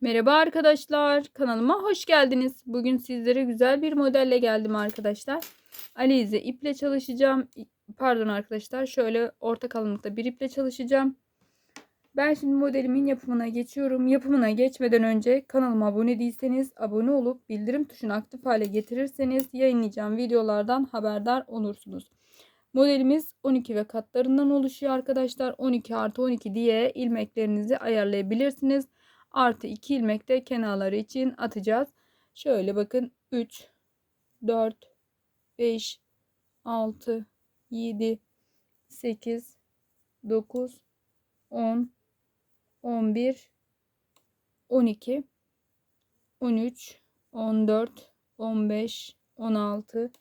Merhaba arkadaşlar, kanalıma hoş geldiniz. Bugün sizlere güzel bir modelle geldim arkadaşlar. Alize iple çalışacağım. Pardon arkadaşlar, şöyle orta kalınlıkta bir iple çalışacağım. Ben şimdi modelimin yapımına geçiyorum. Yapımına geçmeden önce kanalıma abone değilseniz abone olup bildirim tuşunu aktif hale getirirseniz yayınlayacağım videolardan haberdar olursunuz. Modelimiz 12 ve katlarından oluşuyor arkadaşlar. 12 artı 12 diye ilmeklerinizi ayarlayabilirsiniz artı 2 ilmek de kenarları için atacağız. Şöyle bakın 3 4 5 6 7 8 9 10 11 12 13 14 15 16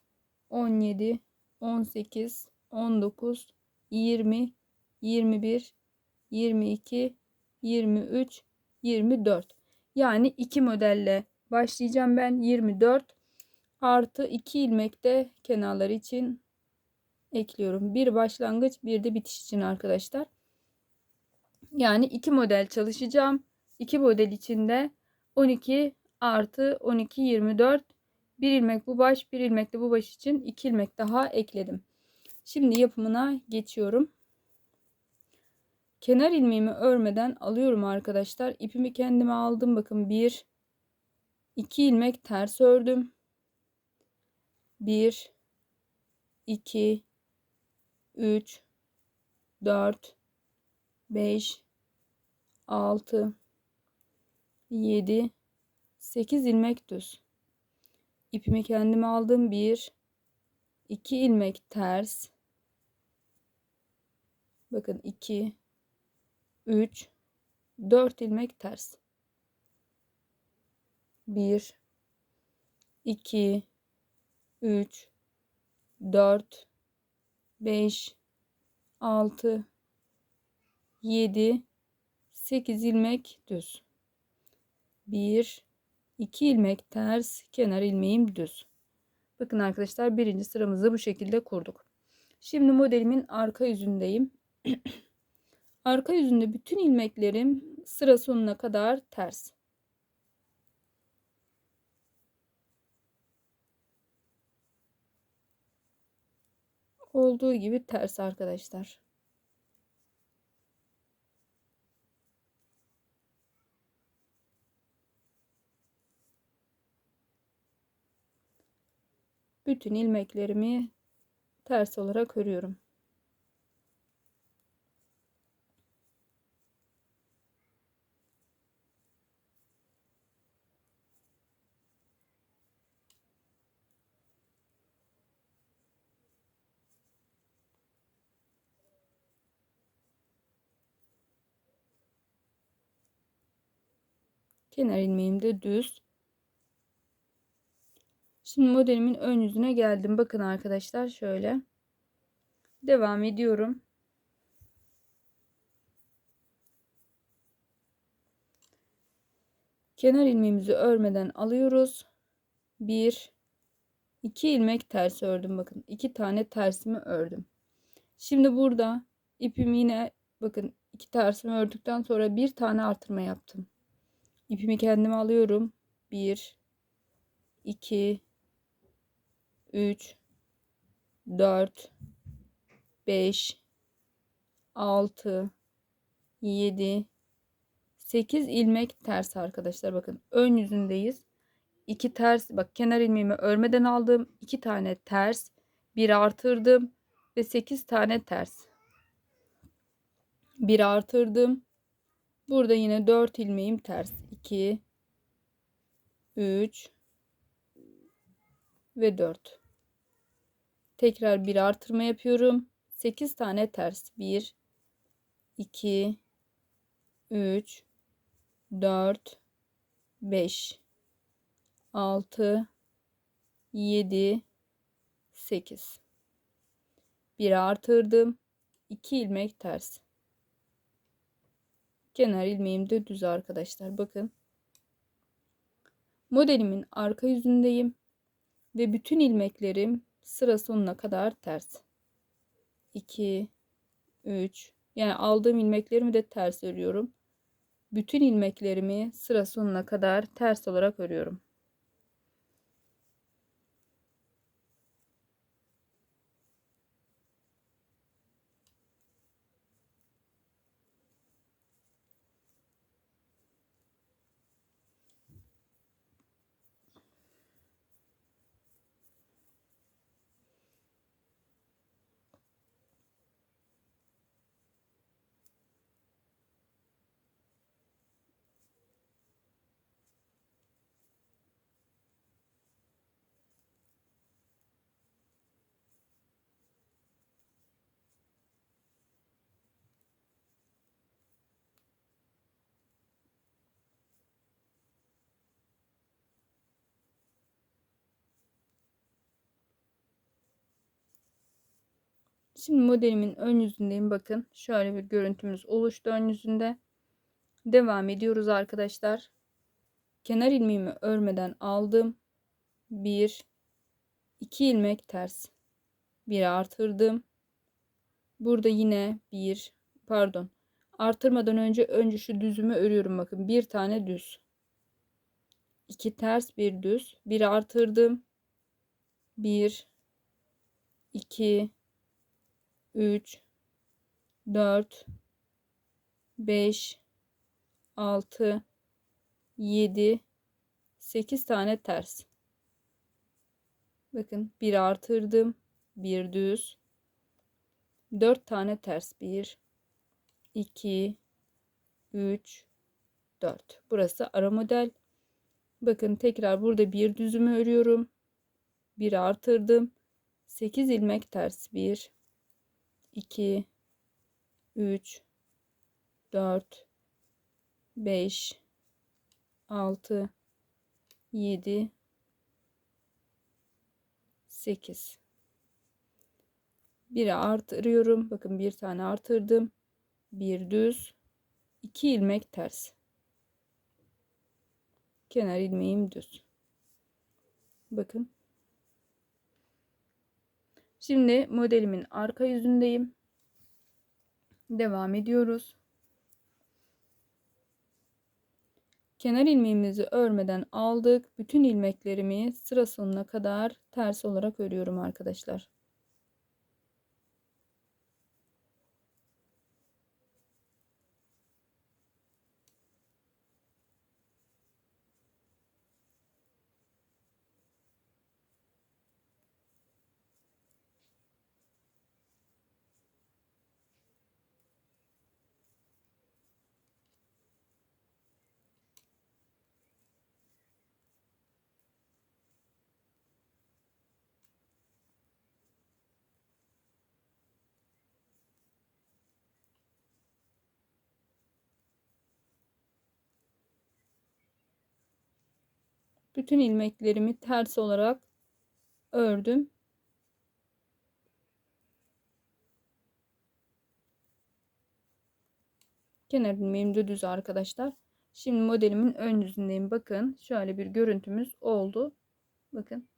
17 18 19 20 21 22 23 24. Yani iki modelle başlayacağım ben 24 artı 2 ilmek de kenarlar için ekliyorum. Bir başlangıç bir de bitiş için arkadaşlar. Yani iki model çalışacağım. İki model içinde 12 artı 12 24 bir ilmek bu baş bir ilmek de bu baş için 2 ilmek daha ekledim. Şimdi yapımına geçiyorum. Kenar ilmeğimi örmeden alıyorum arkadaşlar. İpimi kendime aldım. Bakın 1 2 ilmek ters ördüm. 1 2 3 4 5 6 7 8 ilmek düz. İpimi kendime aldım. 1 2 ilmek ters. Bakın 2 3 4 ilmek ters. 1 2 3 4 5 6 7 8 ilmek düz. 1 2 ilmek ters kenar ilmeğim düz. Bakın arkadaşlar birinci sıramızı bu şekilde kurduk. Şimdi modelimin arka yüzündeyim Arka yüzünde bütün ilmeklerim sıra sonuna kadar ters. Olduğu gibi ters arkadaşlar. Bütün ilmeklerimi ters olarak örüyorum. Kenar ilmeğim de düz. Şimdi modelimin ön yüzüne geldim. Bakın arkadaşlar şöyle. Devam ediyorum. Kenar ilmeğimizi örmeden alıyoruz. 1 2 ilmek ters ördüm bakın. 2 tane tersimi ördüm. Şimdi burada ipimi yine bakın 2 tersimi ördükten sonra bir tane artırma yaptım. İpimi kendime alıyorum. 1 2 3 4 5 6 7 8 ilmek ters arkadaşlar. Bakın ön yüzündeyiz. 2 ters bak kenar ilmeğimi örmeden aldım. 2 tane ters bir artırdım ve 8 tane ters. Bir artırdım. Burada yine 4 ilmeğim ters. 2 3 ve 4. Tekrar bir artırma yapıyorum. 8 tane ters. 1 2 3 4 5 6 7 8 bir artırdım 2 ilmek ters Kenar ilmeğim de düz arkadaşlar. Bakın. Modelimin arka yüzündeyim. Ve bütün ilmeklerim sıra sonuna kadar ters. 2 3 yani aldığım ilmeklerimi de ters örüyorum. bütün ilmeklerimi sıra sonuna kadar ters olarak örüyorum. Şimdi modelimin ön yüzündeyim. Bakın şöyle bir görüntümüz oluştu ön yüzünde. Devam ediyoruz arkadaşlar. Kenar ilmeğimi örmeden aldım. 1 2 ilmek ters. 1 artırdım. Burada yine 1 pardon. Artırmadan önce önce şu düzümü örüyorum bakın. Bir tane düz. 2 ters bir düz. 1 artırdım. 1 2 3 4 5 6 7 8 tane ters. Bakın bir artırdım. Bir düz. 4 tane ters. 1 2 3 4. Burası ara model. Bakın tekrar burada bir düzümü örüyorum. Bir artırdım. 8 ilmek ters. 1 2 3 4 5 6 7 8 bir artırıyorum. Bakın bir tane artırdım. Bir düz. iki ilmek ters. Kenar ilmeğim düz. Bakın. Şimdi modelimin arka yüzündeyim. Devam ediyoruz. Kenar ilmeğimizi örmeden aldık. Bütün ilmeklerimi sıra sonuna kadar ters olarak örüyorum arkadaşlar. Bütün ilmeklerimi ters olarak ördüm. Kenar ilmeğim düz arkadaşlar. Şimdi modelimin ön yüzündeyim. Bakın şöyle bir görüntümüz oldu. Bakın.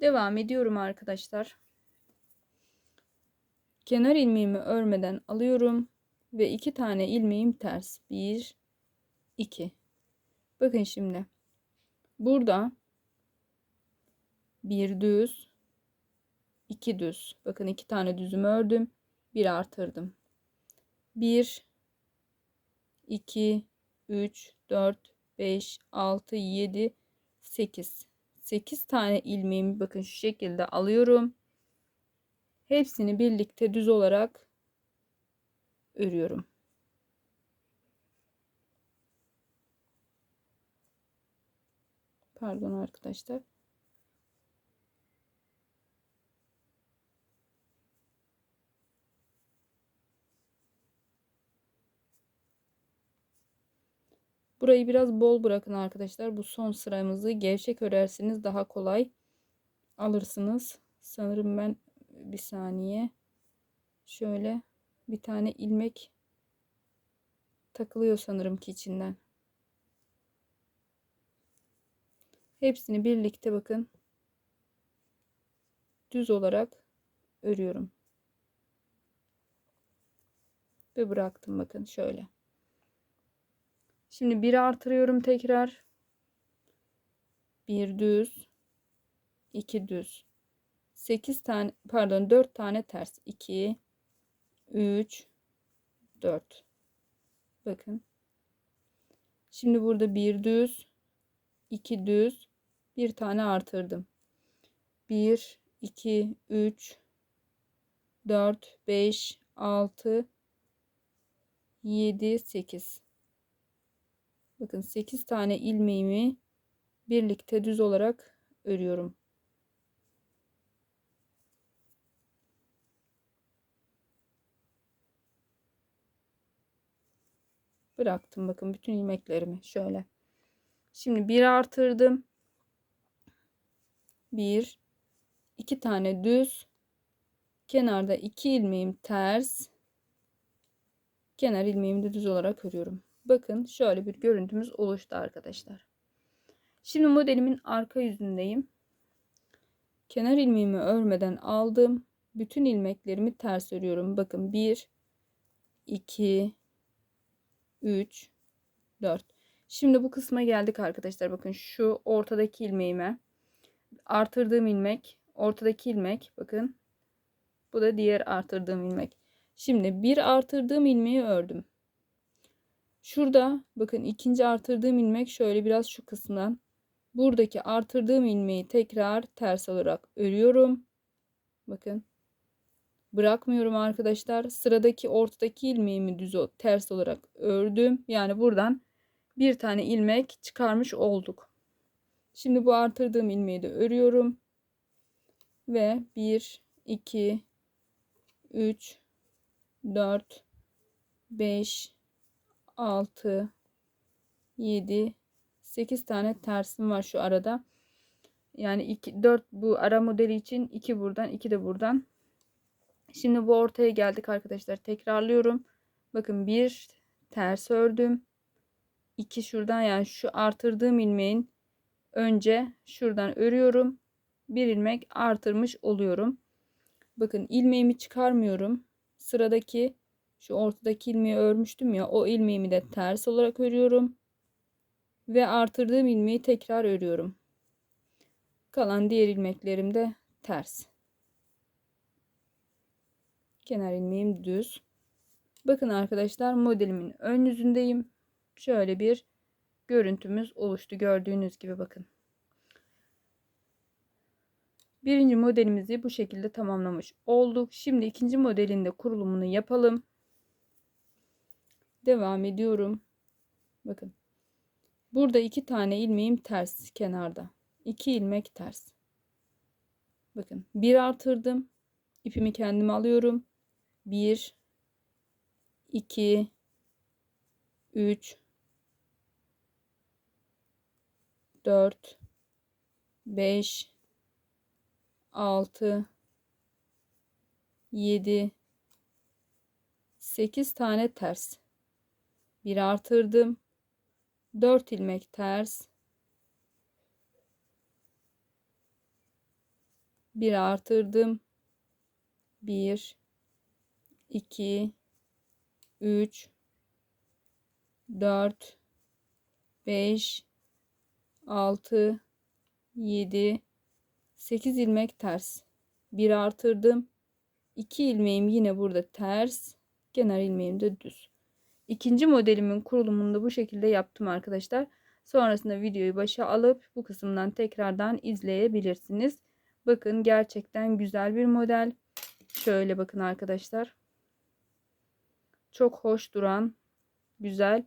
Devam ediyorum arkadaşlar. Kenar ilmeğimi örmeden alıyorum ve iki tane ilmeğim ters. 1 2 Bakın şimdi. Burada bir düz, iki düz. Bakın iki tane düzümü ördüm. Bir artırdım. Bir, iki, üç, dört, beş, altı, yedi, sekiz. Sekiz tane ilmeğimi bakın şu şekilde alıyorum. Hepsini birlikte düz olarak örüyorum. Pardon arkadaşlar. Burayı biraz bol bırakın arkadaşlar. Bu son sıramızı gevşek örersiniz daha kolay alırsınız. Sanırım ben bir saniye şöyle bir tane ilmek takılıyor sanırım ki içinden. Hepsini birlikte bakın düz olarak örüyorum. ve bıraktım bakın şöyle. Şimdi bir artırıyorum tekrar. Bir düz, iki düz. 8 tane pardon 4 tane ters. 2 3 4. Bakın. Şimdi burada bir düz, iki düz, bir tane artırdım. 1 2 3 4 5 6 7 8 Bakın 8 tane ilmeğimi birlikte düz olarak örüyorum. Bıraktım bakın bütün ilmeklerimi şöyle. Şimdi bir artırdım. Bir, iki tane düz. Kenarda iki ilmeğim ters. Kenar ilmeğimi de düz olarak örüyorum. Bakın şöyle bir görüntümüz oluştu arkadaşlar. Şimdi modelimin arka yüzündeyim. Kenar ilmeğimi örmeden aldım. Bütün ilmeklerimi ters örüyorum. Bakın 1 2 3 4 Şimdi bu kısma geldik arkadaşlar. Bakın şu ortadaki ilmeğime artırdığım ilmek, ortadaki ilmek bakın. Bu da diğer artırdığım ilmek. Şimdi bir artırdığım ilmeği ördüm. Şurada bakın ikinci artırdığım ilmek şöyle biraz şu kısımdan. Buradaki artırdığım ilmeği tekrar ters olarak örüyorum. Bakın. Bırakmıyorum arkadaşlar. Sıradaki ortadaki ilmeğimi düz ters olarak ördüm. Yani buradan bir tane ilmek çıkarmış olduk. Şimdi bu artırdığım ilmeği de örüyorum. Ve 1, 2, 3, 4, 5, 6, 7, 8 tane tersim var şu arada. Yani 2, 4 bu ara modeli için 2 buradan 2 de buradan. Şimdi bu ortaya geldik arkadaşlar. Tekrarlıyorum. Bakın bir ters ördüm. 2 şuradan yani şu artırdığım ilmeğin önce şuradan örüyorum. Bir ilmek artırmış oluyorum. Bakın ilmeğimi çıkarmıyorum. Sıradaki şu ortadaki ilmeği örmüştüm ya o ilmeğimi de ters olarak örüyorum. Ve artırdığım ilmeği tekrar örüyorum. Kalan diğer ilmeklerim de ters. Kenar ilmeğim düz. Bakın arkadaşlar modelimin ön yüzündeyim. Şöyle bir görüntümüz oluştu. Gördüğünüz gibi bakın. Birinci modelimizi bu şekilde tamamlamış olduk. Şimdi ikinci modelin de kurulumunu yapalım. Devam ediyorum. Bakın. Burada iki tane ilmeğim ters kenarda. İki ilmek ters. Bakın bir artırdım. İpimi kendime alıyorum. 1 2 3 4 5 6 7 8 tane ters. Bir artırdım. 4 ilmek ters. Bir artırdım. 1 2 3 4 5 6 7 8 ilmek ters. Bir artırdım. 2 ilmeğim yine burada ters. Kenar ilmeğim de düz. İkinci modelimin kurulumunu da bu şekilde yaptım arkadaşlar. Sonrasında videoyu başa alıp bu kısımdan tekrardan izleyebilirsiniz. Bakın gerçekten güzel bir model. Şöyle bakın arkadaşlar. Çok hoş duran güzel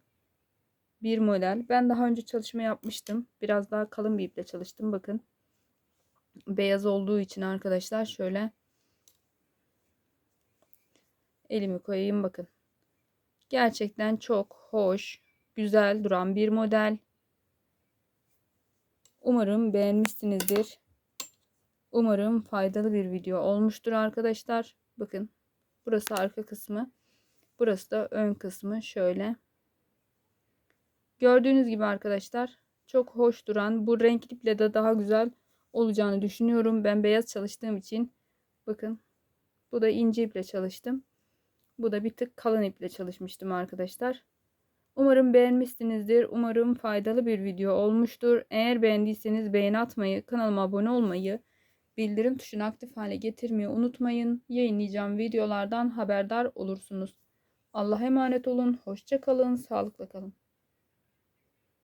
bir model. Ben daha önce çalışma yapmıştım. Biraz daha kalın bir iple çalıştım. Bakın. Beyaz olduğu için arkadaşlar şöyle elimi koyayım bakın. Gerçekten çok hoş, güzel duran bir model. Umarım beğenmişsinizdir. Umarım faydalı bir video olmuştur arkadaşlar. Bakın burası arka kısmı. Burası da ön kısmı şöyle. Gördüğünüz gibi arkadaşlar çok hoş duran bu renk iple de daha güzel olacağını düşünüyorum. Ben beyaz çalıştığım için bakın bu da ince iple çalıştım. Bu da bir tık kalın iple çalışmıştım arkadaşlar. Umarım beğenmişsinizdir. Umarım faydalı bir video olmuştur. Eğer beğendiyseniz beğeni atmayı, kanalıma abone olmayı, bildirim tuşunu aktif hale getirmeyi unutmayın. Yayınlayacağım videolardan haberdar olursunuz. Allah'a emanet olun. Hoşça kalın. Sağlıkla kalın.